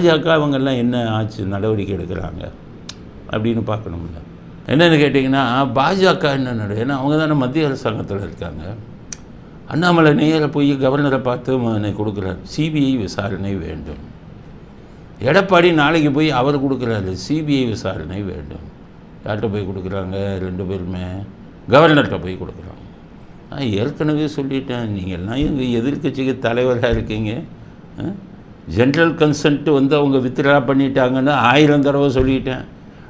பாஜக அவங்கெல்லாம் என்ன ஆச்சு நடவடிக்கை எடுக்கிறாங்க அப்படின்னு பார்க்கணும்ல. என்னென்னு கேட்டிங்கன்னா பாஜக என்ன நடு ஏன்னா அவங்க தானே மத்திய அரசாங்கத்தில் இருக்காங்க. அண்ணாமலை நேரில் போய் கவர்னரை பார்த்து என்னை கொடுக்குறாரு. சிபிஐ விசாரணை வேண்டும். எடப்பாடி நாளைக்கு போய் அவர் கொடுக்குறாரு சிபிஐ விசாரணை வேண்டும். யார்கிட்ட போய் கொடுக்குறாங்க? ரெண்டு பேருமே கவர்னர்கிட்ட போய் கொடுக்குறாங்க நான் ஏற்கனவே சொல்லிட்டேன் நீங்கள்லாம் எங்கள் எதிர்க்கட்சிக்கு தலைவராக இருக்கீங்க ஜென்ரல் கன்சென்ட் வந்து அவங்க வித்ட்ரா பண்ணிட்டாங்கன்னு ஆயிரம் தடவை சொல்லிட்டேன்.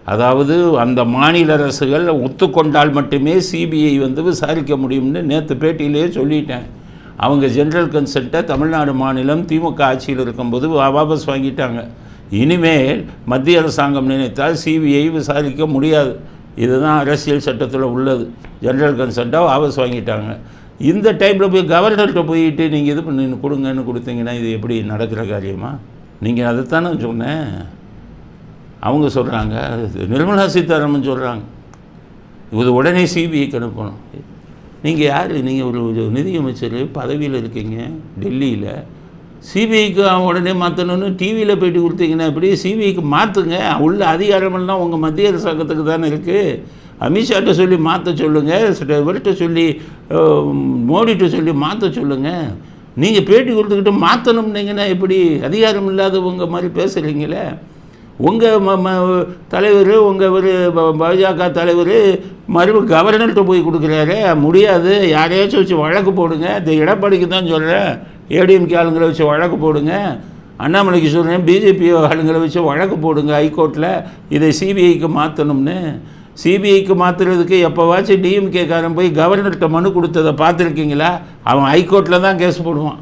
அதாவது அந்த மாநில அரசுகள் ஒத்துக்கொண்டால் மட்டுமே சிபிஐ வந்து விசாரிக்க முடியும்னு நேற்று பேட்டியிலேயே சொல்லிட்டேன். அவங்க ஜென்ரல் கன்சென்ட்டை தமிழ்நாடு மாநிலம் திமுக ஆட்சியில் இருக்கும்போது வாபஸ் வாங்கிட்டாங்க. இனிமேல் மத்திய அரசாங்கம் நினைத்தால் சிபிஐ விசாரிக்க முடியாது. இதுதான் அரசியல் சட்டத்தில் உள்ளது. ஜென்ரல் கன்சென்ட்டை வாபஸ் வாங்கிட்டாங்க. இந்த டைமில் போய் கவர்னர்கிட்ட போயிட்டு நீங்கள் இது பண்ணி கொடுங்கன்னு கொடுத்தீங்கன்னா இது எப்படி நடக்கிற காரியமா? நீங்கள் அதைத்தானே சொன்னேன். அவங்க சொல்கிறாங்க நிர்மலா சீதாராமன் சொல்கிறாங்க இது உடனே சிபிஐக்கு அனுப்பணும். நீங்கள் யார்? நீங்கள் ஒரு ஒரு நிதியமைச்சர் பதவியில் இருக்கீங்க டெல்லியில். சிபிஐக்கு அவன் உடனே மாற்றணும்னு டிவியில் போயிட்டு கொடுத்தீங்கன்னா இப்படி சிபிஐக்கு மாற்றுங்க உள்ள அதிகாரமெல்லாம் உங்கள் மத்திய அரசாங்கத்துக்கு தானே இருக்குது அமித்ஷாட்ட சொல்லி மாற்ற சொல்லுங்கள் இவர்கிட்ட சொல்லி மோடிட்ட சொல்லி மாற்ற சொல்லுங்கள் நீங்கள் பேட்டி கொடுத்துக்கிட்டு மாற்றணும்னீங்கன்னா எப்படி? அதிகாரம் இல்லாதவங்க மாதிரி பேசுகிறீங்களே உங்கள் ம ம தலைவர் உங்கள் ஒரு ப- பாஜக தலைவர் மறுபடியும் கவர்னர்கிட்ட போய் கொடுக்குறாரு. முடியாது. யாரையாச்சும் வச்சு வழக்கு போடுங்க. இந்த எடப்பாடிக்கு தான் சொல்கிறேன் ஏடிஎம்கே ஆளுங்களை வச்சு வழக்கு போடுங்க. அண்ணாமலைக்கு சொல்கிறேன் பிஜேபி ஆளுங்களை வச்சு வழக்கு போடுங்க ஹைகோர்ட்டில் இதை சிபிஐக்கு மாற்றணும்னு சிபிஐக்கு மாற்றுறதுக்கு எப்போவாச்சும் டிஎம்கேக்காரன் போய் கவர்னர்கிட்ட மனு கொடுத்ததை பார்த்துருக்கீங்களா? அவன் ஹைகோர்ட்டில் தான் கேஸ் போடுவான்.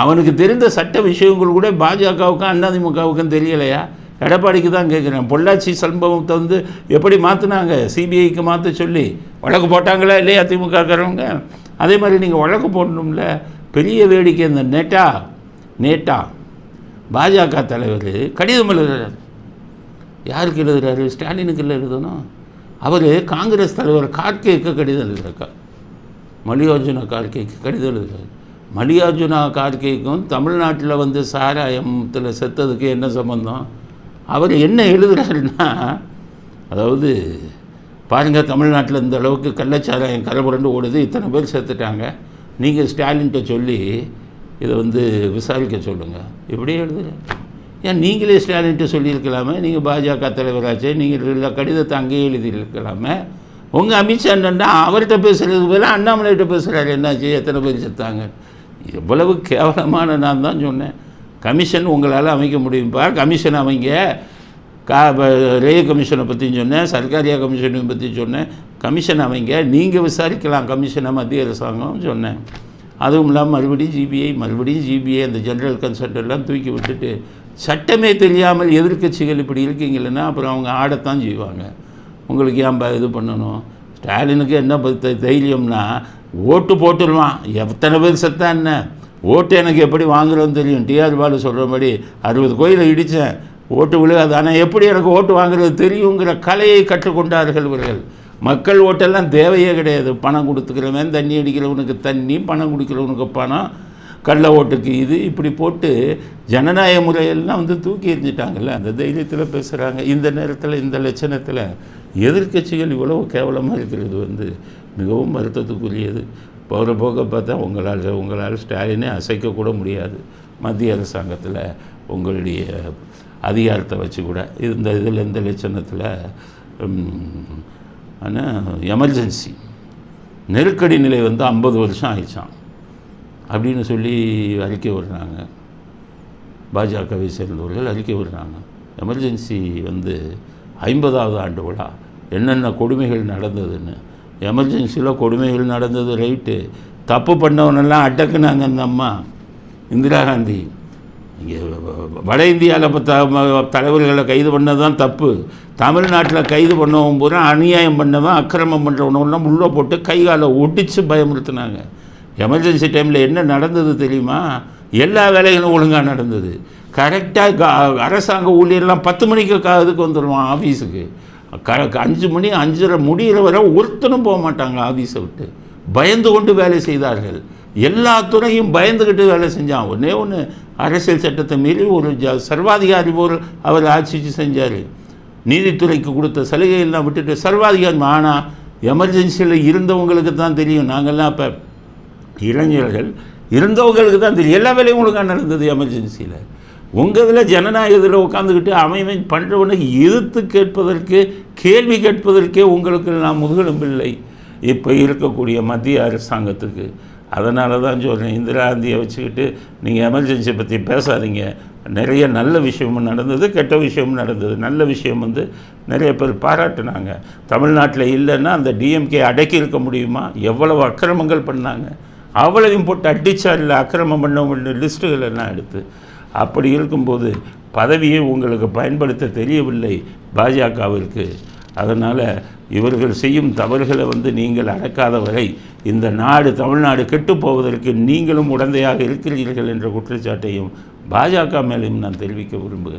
அவனுக்கு தெரிந்த சட்ட விஷயங்கள் கூட பாஜகவுக்கும் அண்ணாதிமுகவுக்கும் தெரியலையா? எடப்பாடிக்கு தான் கேட்குறேன் பொள்ளாச்சி சம்பவத்தை வந்து எப்படி மாற்றினாங்க சிபிஐக்கு மாற்ற சொல்லி. வழக்கு போட்டாங்களா இல்லையா அதிமுகக்காரவங்க அதே மாதிரி நீங்கள் வழக்கு போடணும்ல. பெரிய வேடிக்கை இந்த நேட்டா நேட்டா. பாஜக தலைவர் கடிதம் எழுதுறாரு. யாருக்கு எழுதுறாரு? ஸ்டாலினுக்கு இல்லை எழுதணும். அவர் காங்கிரஸ் தலைவர் கார்கேக்கு கடிதம் எழுதியிருக்கார். மல்லிகார்ஜுன கார்கேக்கு கடிதம் எழுதுறாரு மல்லிகார்ஜுனா கார்கேக்கும் தமிழ்நாட்டில் வந்து சாராயத்தில் செத்ததுக்கு என்ன சம்பந்தம்? அவர் என்ன எழுதுகிறாருன்னா அதாவது பாருங்கள் தமிழ்நாட்டில் இந்த அளவுக்கு கள்ளச்சாராயம் கரபுரண்டு ஓடுது இத்தனை பேர் செத்துட்டாங்க. நீங்கள் ஸ்டாலின்கிட்ட சொல்லி இதை வந்து விசாரிக்க சொல்லுங்கள் இப்படியே எழுதுகிறேன் ஏன் நீங்களே ஸ்டாலின்ட்டு சொல்லியிருக்கலாமே? நீங்கள் பாஜக தலைவராச்சே நீங்கள் எல்லா கடிதத்தை அங்கேயே எழுதியிருக்கலாமே. உங்கள் அமித்ஷா என்னன்னா அவர்கிட்ட பேசுகிறதுக்கு பதிலாக அண்ணாமலைகிட்ட பேசுகிறாரு என்னாச்சு? எத்தனை பேர் செத்தாங்க? எவ்வளவு கேவலமான நான் தான் சொன்னேன். கமிஷன் உங்களால் அமைக்க முடியும்ப்பா கமிஷன் அமைங்க. கா ரயில் ரே கமிஷனை பற்றியும் சொன்னேன் சர்க்காரியா கமிஷனை பற்றி சொன்னேன். கமிஷன் அமைங்க. நீங்கள் விசாரிக்கலாம். கமிஷனை மத்திய அரசாங்கம் சொன்னேன். அதுவும் இல்லாமல் மறுபடியும் ஜிபிஐ மறுபடியும் ஜிபிஐ அந்த ஜென்ரல் கன்சல்ட் எல்லாம் தூக்கி விட்டுட்டு சட்டமே தெரியாமல் எதிர்க்கட்சிகள் இப்படி இருக்கீங்களன்னா அப்புறம் அவங்க ஆடத்தான் செய்வாங்க. உங்களுக்கு ஏன் இது பண்ணணும்? ஸ்டாலினுக்கு என்ன ப- தைரியம்னா ஓட்டு போட்டுருவான். எத்தனை பேர் செத்தா என்ன? ஓட்டு எனக்கு எப்படி வாங்குறோன்னு தெரியும். டிஆர் பாலு சொல்கிறபடி அறுபது கோயிலை இடித்தேன். ஓட்டு விழுகாது. ஆனால் எப்படி எனக்கு ஓட்டு வாங்குறது தெரியுங்கிற கலையை கற்றுக்கொண்டார்கள் இவர்கள். மக்கள் ஓட்டெல்லாம் தேவையே கிடையாது. பணம் கொடுத்துக்கிறவன் தண்ணி அடிக்கிறவனுக்கு தண்ணி பணம் குடிக்கிறவனுக்கு பணம் கள்ள ஓட்டுக்கு இது இப்படி போட்டு ஜனநாயக முறையெல்லாம் வந்து தூக்கி எறிஞ்சிட்டாங்கல்ல. அந்த தைரியத்தில் பேசுகிறாங்க இந்த நேரத்தில் இந்த லட்சணத்தில் எதிர்க்கட்சிகள் இவ்வளவு கேவலமாக இருக்கிறது வந்து மிகவும் வருத்தத்துக்குரியது. போகிற போக பார்த்தா உங்களால் உங்களால் ஸ்டாலினே அசைக்கக்கூட முடியாது. மத்திய அரசாங்கத்தில் உங்களுடைய அதிகாரத்தை வச்சு கூட. இந்த இதில் இந்த லட்சணத்தில் ஆனால் எமர்ஜென்சி. நெருக்கடி நிலை வந்து ஐம்பது வருஷம் ஆயிடுச்சான் அப்படின்னு சொல்லி அறிக்கை விடுறாங்க. பாஜகவை சேர்ந்தவர்கள் அறிக்கை விடுறாங்க. எமர்ஜென்சி வந்து ஐம்பதாவது ஆண்டு விழா. என்னென்ன கொடுமைகள் நடந்ததுன்னு. எமர்ஜென்சியில் கொடுமைகள் நடந்தது ரைட்டு. தப்பு பண்ணவனெல்லாம் அடக்குனாங்க அந்த அம்மா. இந்திரா காந்தி. இங்கே வட இந்தியாவில் இப்போ த தலைவர்களை கைது பண்ணது தான் தப்பு. தமிழ்நாட்டில் கைது பண்ணவும் பூரா அநியாயம் பண்ணவன் அக்கிரமம் பண்ணுறவனெல்லாம் உள்ளே போட்டு கை காலை ஒடிச்சு பயமுறுத்தினாங்க. எமர்ஜென்சி டைமில் என்ன நடந்தது தெரியுமா? எல்லா வேலைகளும் ஒழுங்காக நடந்தது. கரெக்டாக அரசாங்க ஊழியர்லாம் பத்து மணிக்கு கா இதுக்கு வந்துடுவான் ஆஃபீஸுக்கு க அஞ்சு மணி அஞ்சரை முடிகிற வரை ஒருத்தனும் போக மாட்டாங்க ஆஃபீஸை விட்டு. பயந்து கொண்டு வேலை செய்தார்கள். எல்லா துறையும் பயந்துக்கிட்டு வேலை செஞ்சான். ஒன்றே ஒன்று அரசியல் சட்டத்தை மீறி ஒரு ஜ சர்வாதிகாரி போல் அவர் ஆட்சி செஞ்சார். நீதித்துறைக்கு கொடுத்த சலுகையெல்லாம் விட்டுட்டு சர்வாதிகாரி ஆனால் எமர்ஜென்சியில் இருந்தவங்களுக்கு தான் தெரியும். நாங்கள்லாம் அப்போ இளைஞர்கள் இருந்தவங்களுக்கு தான் தெரியும். எல்லா வேலையும் ஒழுங்காக நடந்தது எமர்ஜென்சியில் உங்கள் இதில் ஜனநாயகத்தில் உட்காந்துக்கிட்டு அமைவன் பண்ணுறவனை எதிர்த்து கேட்பதற்கு கேள்வி கேட்பதற்கே உங்களுக்கு நான் முதுகெலும்பில்லை. இப்போ இருக்கக்கூடிய மத்திய அரசாங்கத்துக்கு அதனால தான் சொல்கிறேன் இந்திரா காந்தியை வச்சுக்கிட்டு நீங்கள் எமர்ஜென்சி பற்றி பேசாதீங்க. நிறைய நல்ல விஷயமும் நடந்தது கெட்ட விஷயமும் நடந்தது. நல்ல விஷயம் வந்து நிறைய பேர் பாராட்டினாங்க. தமிழ்நாட்டில் இல்லைன்னா அந்த டிஎம்கே அடக்கி இருக்க முடியுமா? எவ்வளவு அக்கிரமங்கள் பண்ணாங்க. அவ்வளவையும் போட்டு அடிச்சா இல்லை அக்கிரமம் பண்ண லிஸ்ட்டுகள் எல்லாம் எடுத்து. அப்படி இருக்கும்போது பதவியை உங்களுக்கு பயன்படுத்த தெரியவில்லை பாஜகவிற்கு. அதனால் இவர்கள் செய்யும் தவறுகளை வந்து நீங்கள் அடக்காத வரை இந்த நாடு தமிழ்நாடு கெட்டுப் போவதற்கு நீங்களும் உடந்தையாக இருக்கிறீர்கள் என்ற குற்றச்சாட்டையும் பாஜக மேலேயும் நான் தெரிவிக்க விரும்புகிறேன்.